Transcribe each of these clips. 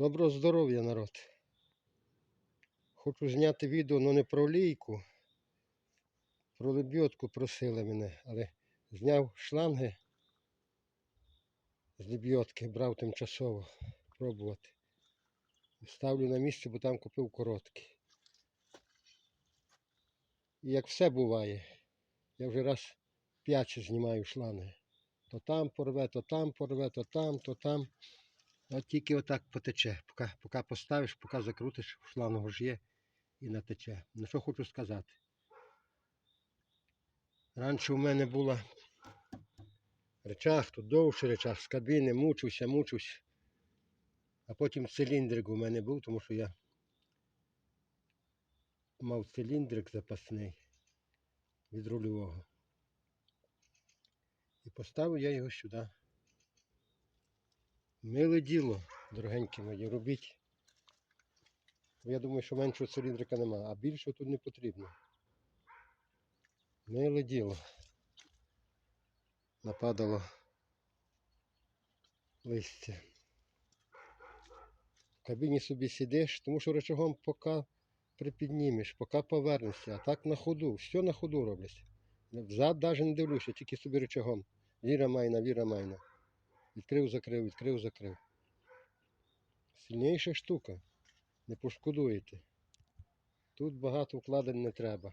Доброго здоров'я, народ. Хочу зняти відео, але не про лійку. Про лебідку просили мене, але зняв шланги з лебідки, брав тимчасово пробувати. Ставлю на місце, бо там купив короткі. І як все буває, я вже раз п'ять знімаю шланги. То там порве, то там порве, то там, то там. От тільки отак потече. Поки, поки поставиш, поки закрутиш, шлангу ж є і натече. На що хочу сказати? Раніше у мене була речах, тут довше речах, з кабіни, мучився, мучився. А потім циліндрик у мене був, тому що я мав циліндрик запасний від рульового. І поставив я його сюди. Миле діло, дорогенькі мої, робіть. Я думаю, що меншого циліндрика немає, а більшого тут не потрібно. Миле діло. Нападало листя. В кабіні собі сидиш, тому що речагом поки припіднімеш, поки повернешся, а так на ходу, все на ходу роблять. Взад навіть не дивлюся, тільки собі речагом. Віра майна, віра майна. Відкрив, закрив, відкрив, закрив. Сильніша штука. Не пошкодуєте. Тут багато вкладень не треба.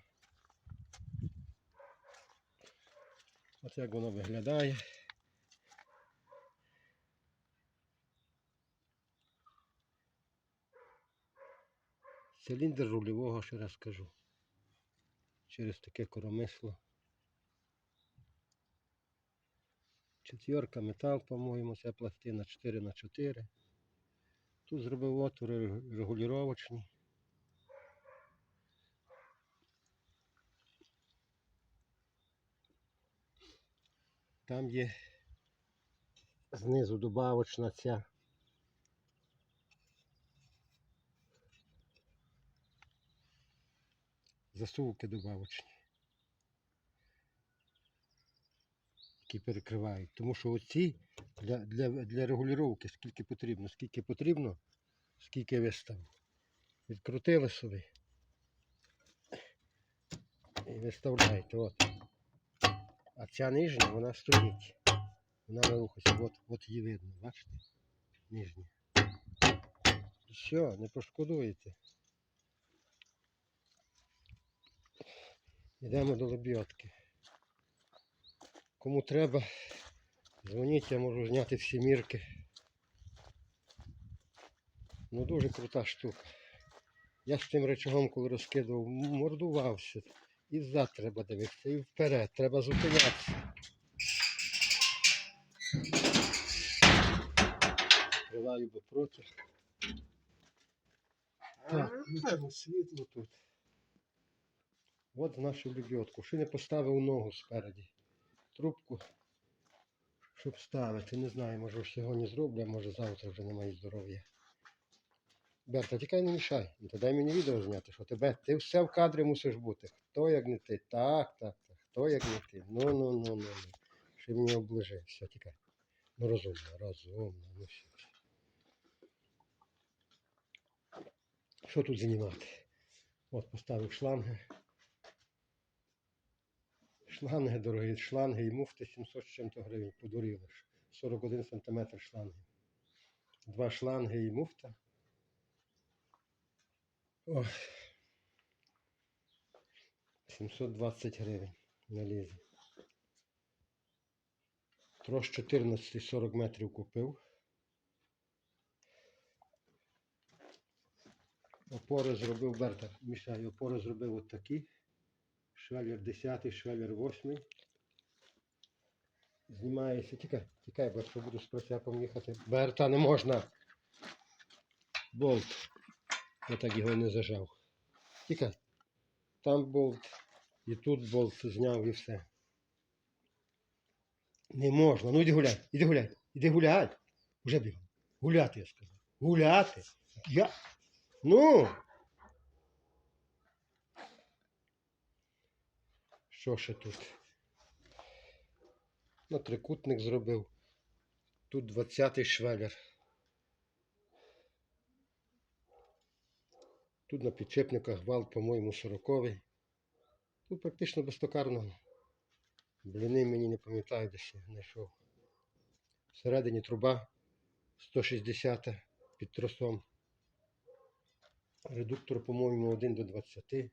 Ось як воно виглядає. Циліндр рульового, ще раз кажу. Через таке коромисло. Четвірка метал, по-моєму, ця пластина 4 на 4 Тут зробив отвори регулювачні. Там є знизу добавочна ця. Засувки добавочні. Які перекривають. Тому що оці для, для, для регулювання скільки потрібно, скільки потрібно, скільки вистав. Відкрутили собі. І виставляєте. От. А ця нижня, вона стоїть. Вона не рухається. От, от її видно, бачите? Нижня. Все, не пошкодуєте. Йдемо до лебідки. Кому треба, дзвоніть, я можу зняти всі мірки. Ну дуже крута штука. Я з тим речагом, коли розкидував, мордувався. І взад треба дивитися, і вперед, треба зупинятися. Триваю бо проти. Так, ну, світло тут. От нашу лебедку. Ще не поставив ногу спереді трубку, щоб ставити. Не знаю, може сьогодні зроблю, а може завтра вже немає здоров'я. Берта, тікай не мішай. Ну, то дай мені відео зняти, що тебе. Ти все в кадрі мусиш бути. Хто як не ти? Так, так, так. Хто як не ти? Ну, ну, ну, ну, ну. Ще мені оближи. Все, тікай. Ну розумно, розумно, ну все. Що тут знімати? От поставив шланги. Шланги дорогі, шланги і муфти 700 з чим-то гривень подуріли. ж. 41 см шланги. Два шланги і муфта. Ой. 720 гривень на лізі. Трош 14 40 метрів купив. Опори зробив Берта. Мішаю, опори зробив от такі. Швеллер 10, швеллер 8. Знімається. Тікай, тікай, бо якщо буду з прицепом їхати. Берта не можна. Болт. Я так його не зажав. Тікай. Там болт. І тут болт зняв і все. Не можна. Ну іди гуляй, іди гуляй, іди гуляй. Уже бігом. Гуляти, я сказав. Гуляти. Я. Ну. Що ще тут? Ну, трикутник зробив. Тут 20-й швелер. Тут на підчепниках вал, по-моєму, 40-й. Тут практично безтокарно. Бліни мені не пам'ятаю, де ще знайшов. Всередині труба 160 під тросом. Редуктор, по-моєму, 1 до 20.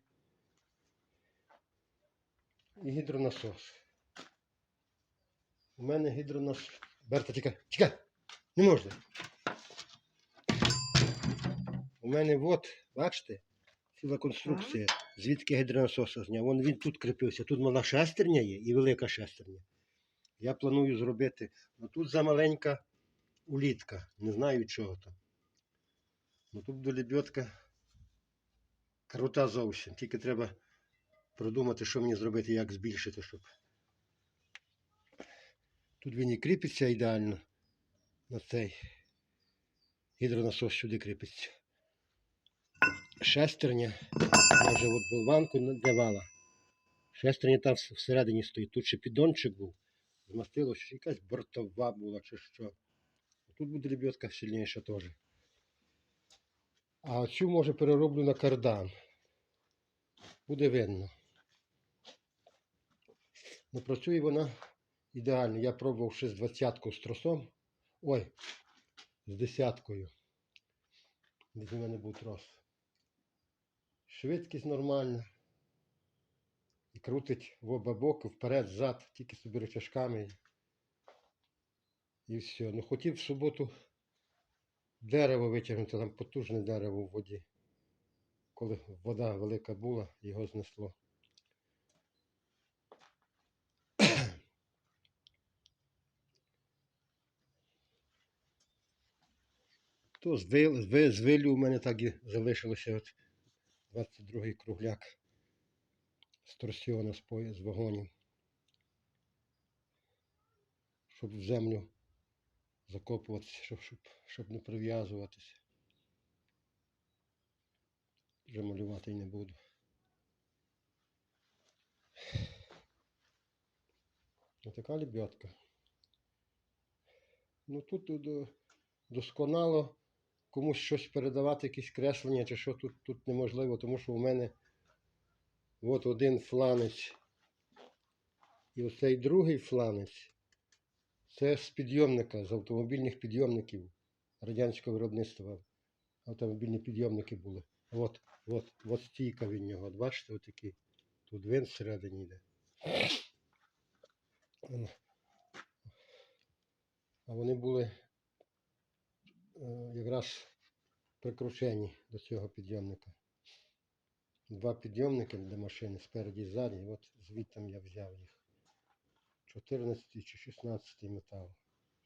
І гідронасос. У мене гідронасос. Берта, тікай, тікай! Не можна. У мене от, бачите, ціла конструкція, звідки гідронасоса зняв. Вон він тут кріпився. Тут мала шестерня є і велика шестерня. Я планую зробити. Ну тут замаленька улітка. Не знаю чого там. Ну тут буде лебедка крута зовсім. Тільки треба продумати, що мені зробити, як збільшити, щоб. Тут він і кріпиться ідеально на цей гідронасос сюди кріпиться. Шестерня, я вже от болванку надавала. Шестерня там всередині стоїть. Тут ще піддончик був. Змастило, що якась бортова була чи що. Тут буде лебедка сильніша теж. А цю може перероблю на кардан. Буде видно. Ну, працює вона ідеально. Я пробував ще з двадцяткою з тросом. Ой, з десяткою. Десь у мене був трос. Швидкість нормальна. І крутить в оба боки, вперед, зад, тільки собі рычажками. І все. Ну хотів в суботу дерево витягнути, там потужне дерево в воді. Коли вода велика була, його знесло. То з вилю у мене так і залишилося от 22-й кругляк з торсіона з, вагонів. Щоб в землю закопуватися, щоб, щоб, щоб не прив'язуватися. Вже малювати не буду. Отака лебедка. Ну тут досконало комусь щось передавати, якісь креслення чи що тут, тут неможливо, тому що у мене от один фланець і оцей другий фланець це з підйомника, з автомобільних підйомників радянського виробництва. Автомобільні підйомники були. От, от, от стійка від нього. Бачите, отакий. Тут вин всередині йде. А вони були якраз прикручені до цього підйомника. Два підйомники для машини спереді і ззаді. і От звідти я взяв їх. 14 чи 16 метал.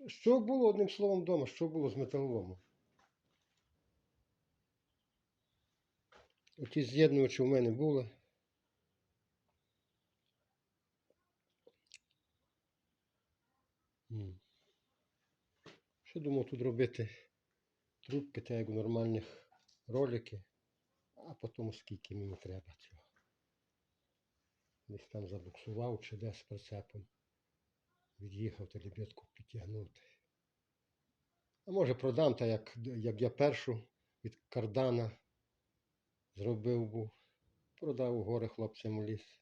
Що було одним словом вдома? Що було з металолому? Оті з'єднувачі у мене були. Що думав тут робити? Трубки, так як у нормальних роликів, а потім скільки мені треба цього. Десь там забуксував чи десь з прицепом. Від'їхав та лебедку підтягнути. А може продам, та як, як я першу від кардана зробив був. Продав у гори хлопцям у ліс.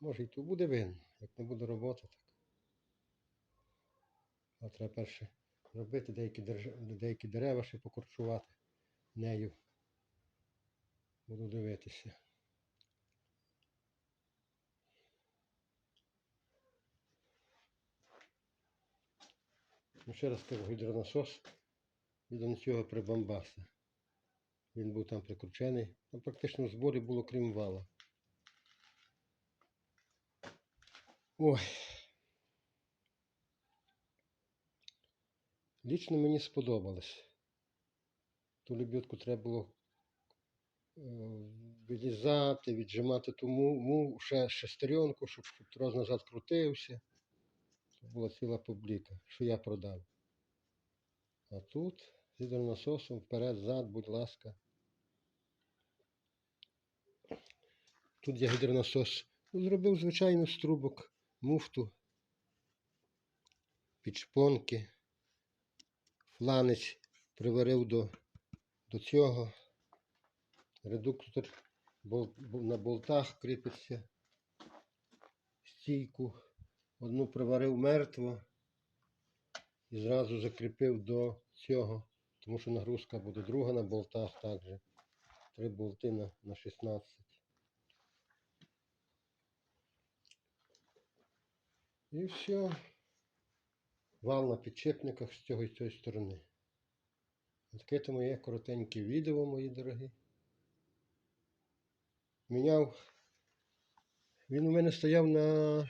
Може і то буде видно. Як не буде роботи, так. А треба перше робити деякі, деякі дерева ще покорчувати нею. Буду дивитися. Ну, ще раз кажу, гідронасос від до цього прибамбаса. Він був там прикручений. Там практично в зборі було крім вала. Ой. Лічно мені сподобалось. Ту лебедку треба було е, вилізати, віджимати ту му, ще шестеренку, щоб трос назад крутився. Це була ціла публіка, що я продав. А тут з гідронасосом вперед, зад, будь ласка. Тут я гідронасос ну, зробив звичайно з трубок, муфту, підшпонки, фланець приварив до, до цього. Редуктор бол- на болтах кріпиться. Стійку. Одну приварив мертво і зразу закріпив до цього, тому що нагрузка буде друга на болтах також. Три болти на, на 16. І все. Вал на підчепниках з цього і цієї сторони. Таке то моє коротеньке відео, мої дорогі. Міняв. Він у мене стояв на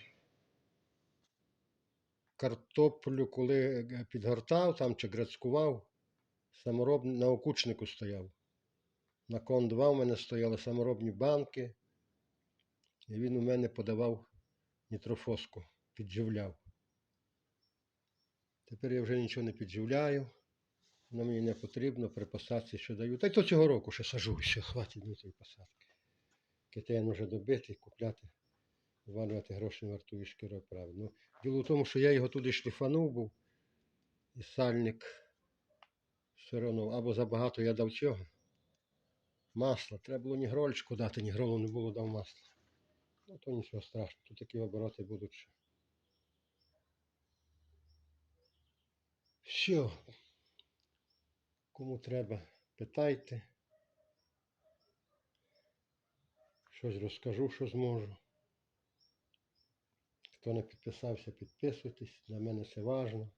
картоплю, коли е, підгортав там чи грацькував. Саморобний на окучнику стояв. На кон 2 у мене стояли саморобні банки. І він у мене подавав нітрофоску, підживляв. Тепер я вже нічого не підживляю. Воно мені не потрібно, при посадці що даю. Та й то цього року ще сажу, ще хватить мені тієї посадки. Китаєн вже добитий, купляти, ввалювати гроші вартує правильно. Ну, діло в тому, що я його туди шліфанув був, і сальник все одно, або забагато я дав цього. Масла. Треба було ні грольчику дати, ні гролу не було, дав масло. Ну, то нічого страшного, тут такі обороти будуть. Все. Кому треба, питайте. Щось розкажу, що зможу. Хто не підписався, підписуйтесь. Для мене це важливо.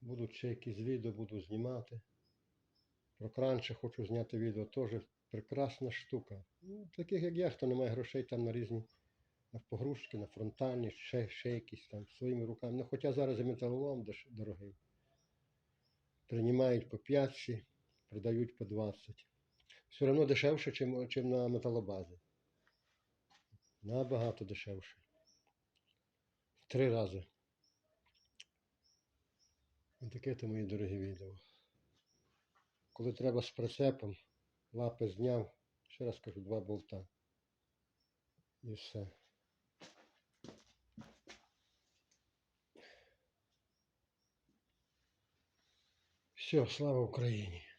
Будуть ще якісь відео, буду знімати. Про кранче хочу зняти відео, теж прекрасна штука. Ну, таких як я, хто не має грошей там на різні на погрузки, на фронтальні, ще, ще якісь там своїми руками. Ну, хоча зараз і металолом дорогий. Приймають по 5, продають по 20. Все одно дешевше, чим, чим на металобазі. Набагато дешевше. Три рази. Ось таке то мої дорогі відео. Коли треба з прицепом, лапи зняв, ще раз кажу, два болта. І все. Все, слава Україні!